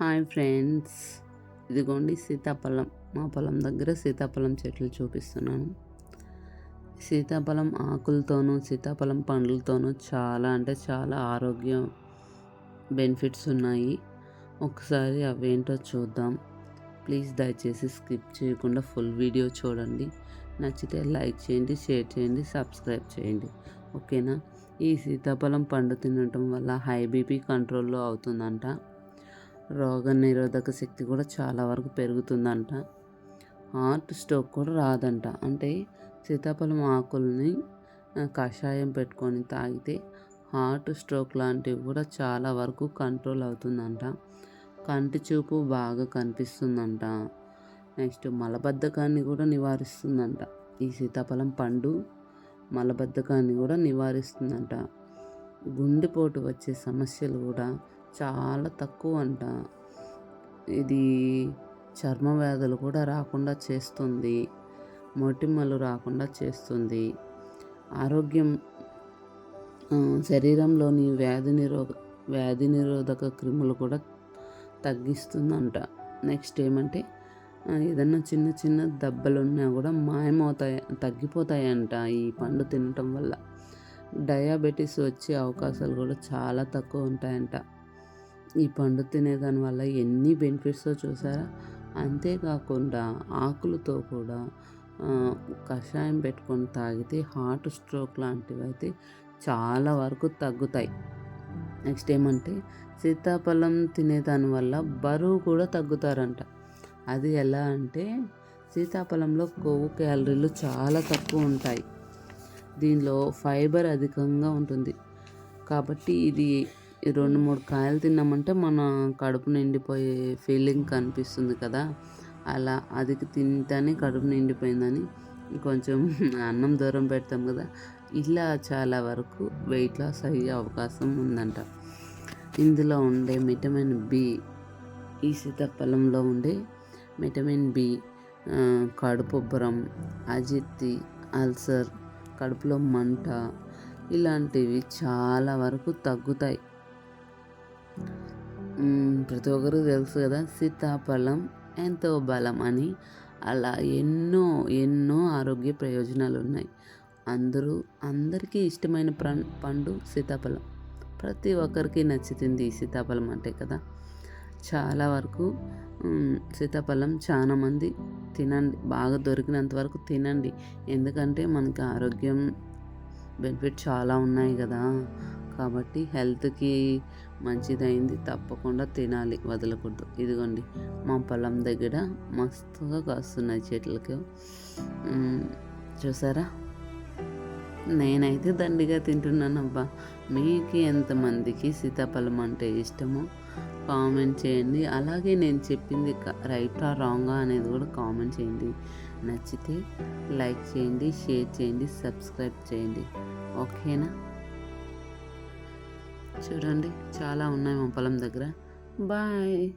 Hi friends. ఇదిగోండి సీతాఫలం. మా పొలం దగ్గర సీతాఫలం చెట్లు చూపిస్తున్నాను. సీతాఫలం ఆకులతోనూ సీతాఫలం పండ్లతోనూ చాలా అంటే చాలా ఆరోగ్యం బెనిఫిట్స్ ఉన్నాయి. ఒకసారి అవేంటో చూద్దాం. ప్లీజ్ దయచేసి స్కిప్ చేయకుండా ఫుల్ వీడియో చూడండి. నచ్చితే లైక్ చేయండి షేర్ చేయండి సబ్స్క్రైబ్ చేయండి. ఓకేనా? ఈ సీతాఫలం పండు తినటం వల్ల హై బీపీ కంట్రోల్లో అవుతుందంట. రోగ నిరోధక శక్తి కూడా చాలా వరకు పెరుగుతుందంట. హార్ట్ స్ట్రోక్ కూడా రాదంట. అంటే సీతాఫలం ఆకుల్ని కషాయం పెట్టుకొని తాగితే హార్ట్ స్ట్రోక్ లాంటివి కూడా చాలా వరకు కంట్రోల్ అవుతుందంట. కంటి చూపు బాగా కనిపిస్తుందంట. నెక్స్ట్ మలబద్ధకాన్ని కూడా నివారిస్తుందంట. ఈ సీతాఫలం పండు మలబద్ధకాన్ని కూడా నివారిస్తుందంట. గుండెపోటు వచ్చే సమస్యలు కూడా చాలా తక్కువ అంట ఇది చర్మ వ్యాధులు కూడా రాకుండా చేస్తుంది. మొటిమలు రాకుండా చేస్తుంది. ఆరోగ్యం శరీరంలోని వ్యాధి నిరోధ వ్యాధి నిరోధక క్రిములు కూడా తగ్గిస్తుందంట. నెక్స్ట్ ఏమంటే ఏదన్నా చిన్న చిన్న దెబ్బలు ఉన్నా కూడా మాయమవుతాయి తగ్గిపోతాయంట ఈ పండు తినటం వల్ల. డయాబెటీస్ వచ్చే అవకాశాలు కూడా చాలా తక్కువ ఉంటాయంట. ఈ పండు తినేదాని వల్ల ఎన్ని బెనిఫిట్స్తో చూసారా? అంతేకాకుండా ఆకులతో కూడా కషాయం పెట్టుకొని తాగితే హార్ట్ స్ట్రోక్ లాంటివి అయితే చాలా వరకు తగ్గుతాయి. నెక్స్ట్ ఏమంటే సీతాఫలం తినేదాని వల్ల బరువు కూడా తగ్గుతారంట. అది ఎలా అంటే సీతాఫలంలో కొవ్వు క్యాలరీలు చాలా తక్కువ ఉంటాయి. దీనిలో ఫైబర్ అధికంగా ఉంటుంది. కాబట్టి ఇది ఈ రెండు మూడు కాయలు తిన్నామంటే మన కడుపు నిండిపోయే ఫీలింగ్ కనిపిస్తుంది కదా. అలా అది తింటానే కడుపు నిండిపోయిందని కొంచెం అన్నం దూరం పెడతాం కదా. ఇలా చాలా వరకు వెయిట్ లాస్ అయ్యే అవకాశం ఉందంట. ఇందులో ఉండే విటమిన్ బి ఈ సీతాఫలంలో ఉండే విటమిన్ బి కడుపుబ్బరం అజిత్తి అల్సర్ కడుపులో మంట ఇలాంటివి చాలా వరకు తగ్గుతాయి. ప్రతి ఒక్కరు తెలుసు కదా సీతాఫలం ఎంతో బలం అని. అలా ఎన్నో ఎన్నో ఆరోగ్య ప్రయోజనాలు ఉన్నాయి. అందరూ అందరికీ ఇష్టమైన పండు సీతాఫలం. ప్రతి ఒక్కరికి నచ్చుతుంది సీతాఫలం అంటే కదా. చాలా వరకు సీతాఫలం చాలా మంది తినండి బాగా దొరికినంత వరకు తినండి. ఎందుకంటే మనకి ఆరోగ్యం బెనిఫిట్ చాలా ఉన్నాయి కదా. కాబట్టి హెల్త్కి మంచిదైంది. తప్పకుండా తినాలి వదలకూడదు. ఇదిగోండి మా పొలం దగ్గర మస్తుగా కాస్తున్నాయి చెట్లకి. చూసారా? నేనైతే దండిగా తింటున్నానబ్బా. మీకు ఎంతమందికి సీతాఫలం అంటే ఇష్టమో కామెంట్ చేయండి. అలాగే నేను చెప్పింది రైటా రాంగా అనేది కూడా కామెంట్ చేయండి. నచ్చితే లైక్ చేయండి షేర్ చేయండి సబ్స్క్రైబ్ చేయండి. ఓకేనా? చూడండి. చాలా ఉన్నాయి మా పొలం దగ్గర. బాయ్.